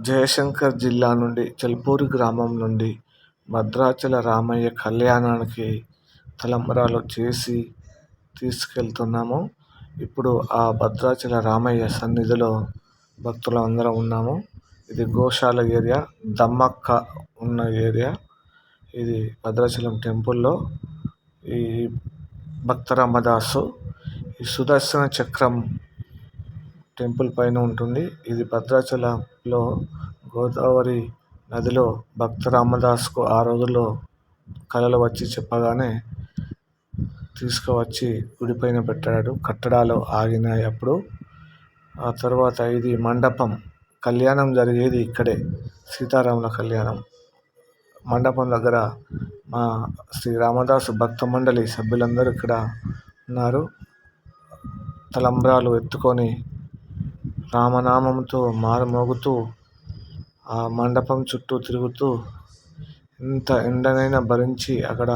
జయశంకర్ జిల్లా నుండి చెల్పూరి గ్రామం నుండి భద్రాచల రామయ్య కళ్యాణానికి తలంబ్రాలు చేసి తీసుకెళ్తున్నాము. ఇప్పుడు ఆ భద్రాచల రామయ్య సన్నిధిలో భక్తులు అందరం ఉన్నాము. ఇది గోశాల ఏరియా దమ్మక్క ఉన్న ఏరియా. ఇది భద్రాచలం టెంపుల్లో. ఈ భక్త రామదాసు ఈ సుదర్శన చక్రం టెంపుల్ పైన ఉంటుంది. ఇది భద్రాచలంలో గోదావరి నదిలో భక్త రామదాస్కు ఆ రోజుల్లో కళలు వచ్చి చెప్పగానే తీసుకువచ్చి గుడి పైన పెట్టాడు. కట్టడాలు ఆగినాయి అప్పుడు. ఆ తర్వాత ఇది మండపం. కళ్యాణం జరిగేది ఇక్కడే. సీతారాముల కళ్యాణం. మండపం దగ్గర మా శ్రీ రామదాసు భక్త మండలి సభ్యులందరూ ఇక్కడ ఉన్నారు. తలంబ్రాలు ఎత్తుకొని రామనామంతో మారుమోగుతూ ఆ మండపం చుట్టూ తిరుగుతూ ఎంత ఎండనైనా భరించి అక్కడ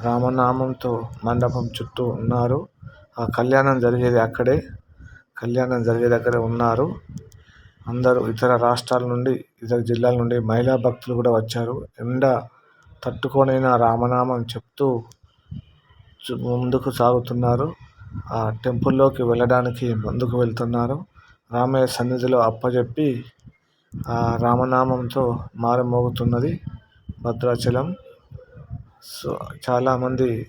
రామనామంతో మండపం చుట్టూ ఉన్నారు. ఆ కళ్యాణం జరిగేది అక్కడే. కళ్యాణం జరిగే దగ్గర ఉన్నారు. అందరూ ఇతర రాష్ట్రాల నుండి ఇతర జిల్లాల నుండి మహిళా భక్తులు కూడా వచ్చారు. ఎండ తట్టుకొనైనా రామనామం చెప్తూ ముందుకు సాగుతున్నారు. ఆ టెంపుల్లోకి వెళ్ళడానికి ముందుకు వెళ్తున్నారు. రామయ్య సన్నిధిలో అప్పజెప్పి ఆ రామనామంతో మారుమోగుతున్నది భద్రాచలం. సో చాలామంది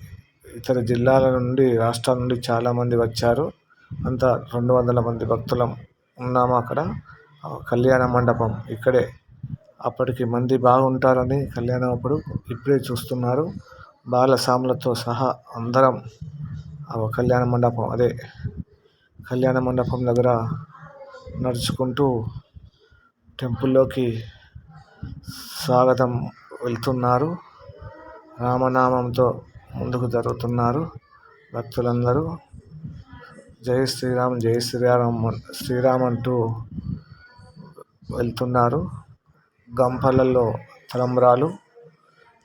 ఇతర జిల్లాల నుండి రాష్ట్రాల నుండి చాలామంది వచ్చారు. అంతా రెండు వందల మంది భక్తులం ఉన్నాము అక్కడ. కళ్యాణ మండపం ఇక్కడే. అప్పటికి మంది బాగుంటారని కళ్యాణం అప్పుడు ఇప్పుడే చూస్తున్నారు. బాలసాములతో సహా అందరం ఆ కళ్యాణ మండపం అదే కళ్యాణ మండపం దగ్గర నడుచుకుంటూ టెంపుల్లోకి స్వాగతం వెళ్తున్నారు. రామనామంతో ముందుకు జరుగుతున్నారు భక్తులందరూ. జై శ్రీరామ్ జై శ్రీరామ్ శ్రీరామ్ అంటూ వెళ్తున్నారు. గంపలలో తలంబ్రాలు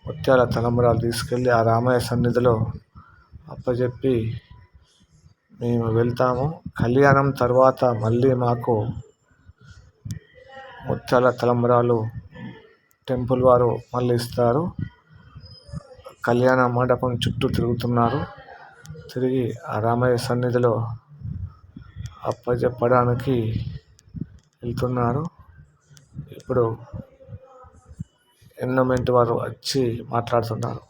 ముత్యాల తలంబ్రాలు తీసుకెళ్ళి ఆ రామయ్య సన్నిధిలో అప్పచెప్పి మేము వెళ్తాము. కళ్యాణం తర్వాత మళ్ళీ మాకు ముత్యాల తలంబ్రాలు టెంపుల్ వారు మళ్ళీ ఇస్తారు. కళ్యాణ మండపం చుట్టూ తిరుగుతున్నారు. తిరిగి ఆ రామయ్య సన్నిధిలో అప్పచెప్పడానికి వెళ్తున్నారు. ఇప్పుడు ఎన్నోమెంట్ వారు వచ్చి మాట్లాడుతున్నారు.